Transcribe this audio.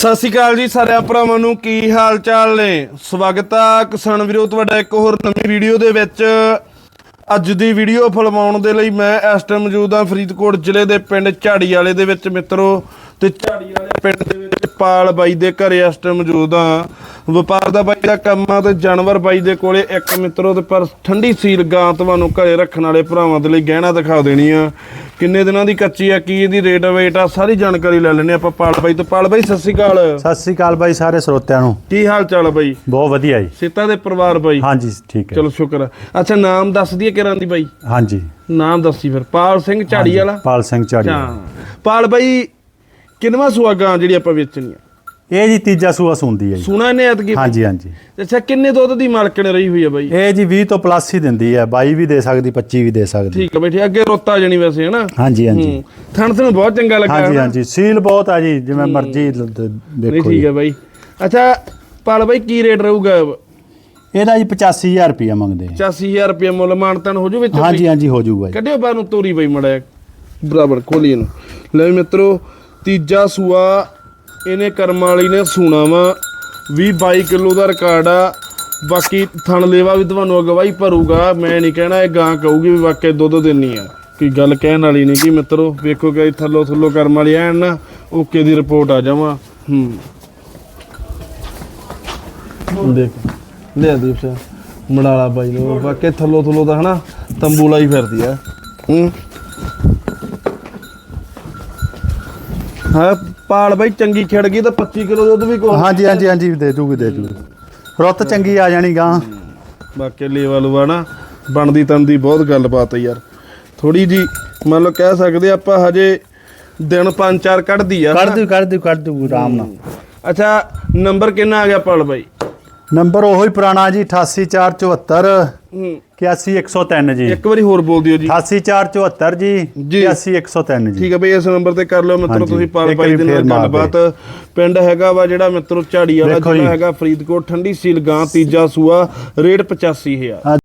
ਸਤਿ ਸ਼੍ਰੀ ਅਕਾਲ ਜੀ ਸਾਰਿਆਂ ਭਰਾਵਾਂ ਨੂੰ, ਕੀ ਹਾਲ ਚਾਲ ਨੇ? ਸਵਾਗਤ ਆ ਕਿਸਾਨ ਵੀਰੋ, ਤੁਹਾਡਾ ਇੱਕ ਹੋਰ ਨਵੀਂ ਵੀਡੀਓ ਦੇ ਵਿੱਚ। ਅੱਜ ਦੀ ਵੀਡੀਓ ਫਿਲਮਾਉਣ ਦੇ ਲਈ ਮੈਂ ਇਸ ਟਾਈਮ ਮੌਜੂਦ ਹਾਂ ਫਰੀਦਕੋਟ ਜ਼ਿਲ੍ਹੇ ਦੇ ਪਿੰਡ ਝਾੜੀ ਵਾਲੇ ਦੇ ਵਿੱਚ, ਮਿੱਤਰੋ। ਤੇ ਝਾੜੀ ਵਾਲੇ ਪਿੰਡ ਦੇ ਵਿੱਚ ਪਾਲ ਬਾਈ ਦੇ ਘਰੇ ਇਸ ਟਾਈਮ ਮੌਜੂਦ ਹਾਂ ਵਪਾਰ ਦਾ ਬਾਈ ਦਾ ਕੰਮ ਆ ਤੇ ਜਾਨਵਰ ਬਾਈ ਦੇ ਕੋਲੇ ਇੱਕ ਮਿੱਤਰੋ ਤੇ ਪਰ ਠੰਡੀ ਸੀਲ ਗਾਂ ਤੁਹਾਨੂੰ ਘਰੇ ਰੱਖਣ ਵਾਲੇ ਭਰਾਵਾਂ ਦੇ ਲਈ ਗਹਿਣਾ ਦਿਖਾ ਦੇਣੀ ਆ। ਕਿੰਨੇ ਦਿਨਾਂ ਦੀ ਕੱਚੀ ਆ ਕੀ ਇਹਦੀ ਰੇਟ ਵੇਟ ਆ ਸਾਰੀ ਜਾਣਕਾਰੀ ਲੈ ਲੈਣੇ ਆਪਾਂ ਪਾਲ ਬਾਈ ਤੋਂ। ਪਾਲ ਬਾਈ ਸਤਿ ਸ਼੍ਰੀ ਅਕਾਲ। ਸਤਿ ਸ੍ਰੀ ਅਕਾਲ ਬਾਈ ਸਾਰੇ ਸਰੋਤਿਆਂ ਨੂੰ। ਕੀ ਹਾਲ ਚਾਲ ਆ ਬਾਈ? ਬਹੁਤ ਵਧੀਆ ਜੀ। ਸੀਤਾ ਦੇ ਪਰਿਵਾਰ ਬਾਈ? ਹਾਂਜੀ ਠੀਕ ਹੈ। ਚਲੋ ਸ਼ੁਕਰ ਆ। ਅੱਛਾ ਨਾਮ ਦੱਸ ਦਈਏ ਕਿਰਾਂ ਦੀ ਬਾਈ? ਹਾਂਜੀ। ਨਾਮ ਦੱਸੀ ਫਿਰ। ਪਾਲ ਸਿੰਘ ਝਾੜੀ ਵਾਲਾ? ਪਾਲ ਸਿੰਘ ਝਾੜੀ ਹਾਂ ਪਾਲ ਬਾਈ ਕਿੰਨਵਾ ਸੁਆਗਾਂ ਜਿਹੜੀ ਆਪਾਂ ਵੇਚਣੀ ਆ? ਇਹ ਜੀ ਤੀਜਾ ਸੂਆ ਸੁੰਦੀ ਹੈ ਜੀ। ਸੁਣਾ ਨੇ ਐਤਕੀ? ਹਾਂਜੀ ਹਾਂਜੀ। ਅੱਛਾ ਕਿੰਨੇ ਦੁੱਧ ਦੀ ਮਾਲਕਣ ਰਹੀ ਹੋਈ ਆ ਬਾਈ? ਇਹ ਜੀ 20 ਤੋਂ ਪਲੱਸ ਹੀ ਦਿੰਦੀ ਹੈ। 22 ਵੀ ਦੇ ਸਕਦੀ 25 ਵੀ ਦੇ ਸਕਦੀ। ਠੀਕ ਆ ਬੈਠੀ ਅੱਗੇ ਰੋਤਾ ਜਣੀ ਵੈਸੇ ਹਨਾ? ਹਾਂਜੀ ਹਾਂਜੀ। ਹੂੰ। ਥਣ ਥਣ ਬਹੁਤ ਚੰਗਾ ਲੱਗਾ ਹਾਂਜੀ? ਹਾਂਜੀ। ਸੀਲ ਬਹੁਤ ਆ ਜੀ ਜਿਵੇਂ ਮਰਜ਼ੀ ਦੇਖੋ ਠੀਕ ਆ ਬਾਈ। ਅੱਛਾ ਪਾਲ ਬਾਈ ਕੀ ਰੇਟ ਰਹੂਗਾ? ਇਹਦਾ ਜੀ 85000 ਰੁਪਇਆ ਮੰਗਦੇ ਆ। 85000 ਰੁਪਏ ਮੁੱਲ ਮਾਨਤਨ ਹੋ ਜੂ ਵਿੱਚ ਹਾਂਜੀ ਹਾਂਜੀ ਹੋ ਜਾਊਗਾ ਜੀ ਕੱਢਿਓ ਬਾਹਰ ਨੂੰ ਤੋਰੀ ਬਈ ਮੜਾ ਬਰਾਬਰ ਖੋਲੀ ਇਹਨੂੰ। ਲੈ ਮਿੱਤਰੋ ਤੀਜਾ ਸੂਆ, ਇਹਨੇ ਕਰਮ ਵਾਲੀ ਨੇ ਸੂਣਾ ਵਾ। 20 22 ਕਿਲੋ ਦਾ ਰਿਕਾਰਡ ਆ। ਬਾਕੀ ਥਣ ਲੇਵਾ ਵੀ ਤੁਹਾਨੂੰ ਅਗਵਾਈ ਭਰੂਗਾ। ਮੈਂ ਨਹੀਂ ਕਹਿਣਾ ਇਹ ਗਾਂ ਕਹੂਗੀ ਵੀ ਵਾਕਿਆ ਦੁੱਧ ਦਿੰਨੀ ਆ। ਕੋਈ ਗੱਲ ਕਹਿਣ ਵਾਲੀ ਨਹੀਂ ਕਿ ਮਿੱਤਰੋ। ਵੇਖੋ ਕਿ ਥੱਲੋ ਥੱਲੋ ਕਰਮ ਵਾਲੀ ਐਨ ਨਾ, ਓਕੇ ਦੀ ਰਿਪੋਰਟ ਆ ਜਾਵਾਂ। ਹੂੰ। ਦੇਖ, ਲਿਆ ਦੀਪ ਸਿੰਘ ਮੜਾਲਾ ਬਾਈ ਨੂੰ ਵਾਕਿਆ ਥੱਲੋ ਥੱਲੋ ਦਾ ਹਨਾ, ਤੰਬੂ ਲਾਈ ਫਿਰਦੀ ਆ। ਹੂੰ। ਹਾਂ ਪਾਲ ਬਾਈ ਚੰਗੀ ਖਿੜ ਗਈ ਤਾਂ 25 ਕਿਲੋ ਦੁੱਧ ਵੀ ਕੋ ਹਾਂਜੀ ਹਾਂਜੀ ਹਾਂਜੀ ਦੇ ਦੂਗੀ ਦੇ ਦੂਗੀ। ਰੁੱਤ ਚੰਗੀ ਆ ਜਾਣੀ ਗਾਂ। ਬਾਕੀ ਲੇਵਾ ਲੂਆ ਨਾ ਬਣਦੀ ਤੰਦੀ ਬਹੁਤ ਗੱਲਬਾਤ ਹੈ ਯਾਰ। ਥੋੜੀ ਜੀ ਮੰਨ ਲਓ ਕਹਿ ਸਕਦੇ ਆਪਾਂ ਹਜੇ ਦਿਨ ਪੰਜ ਚਾਰ ਕੱਢਦੀ ਆ ਕੱਢ ਦੂ ਕੱਢ ਦੂ ਕੱਢ ਦੂ ਆਰਾਮ ਨਾਲ। ਅੱਛਾ ਨੰਬਰ ਕਿੰਨਾ ਆ ਗਿਆ ਪਾਲ ਬਾਈ? ਨੰਬਰ ਉਹੀ ਪੁਰਾਣਾ ਜੀ 88474 ਹੂੰ। 81103 ਜੀ। ਇੱਕ ਵਾਰੀ ਹੋਰ ਬੋਲ ਦਿਓ ਜੀ। 88474 ਜੀ ਜੀ। 81103 ਜੀ। ਠੀਕ ਹੈ ਬਈ ਇਸ ਨੰਬਰ ਤੇ ਕਰ ਲਿਓ ਮਿੱਤਰੋ ਹਾਂਜੀ। ਤੁਸੀਂ ਪਾਲ ਬਾਈ ਦੇ ਨਾਲ ਗੱਲਬਾਤ। ਪਿੰਡ ਹੈਗਾ ਵਾ ਜਿਹੜਾ ਮਿੱਤਰੋ ਝਾੜੀ ਵਾਲਾ ਜਿਹੜਾ। ਹੈਗਾ ਫਰੀਦਕੋਟ ਠੰਡੀ ਸੀਲ ਗਾਂ ਤੀਜਾ ਸੂਆ ਰੇਟ 85000 ਆ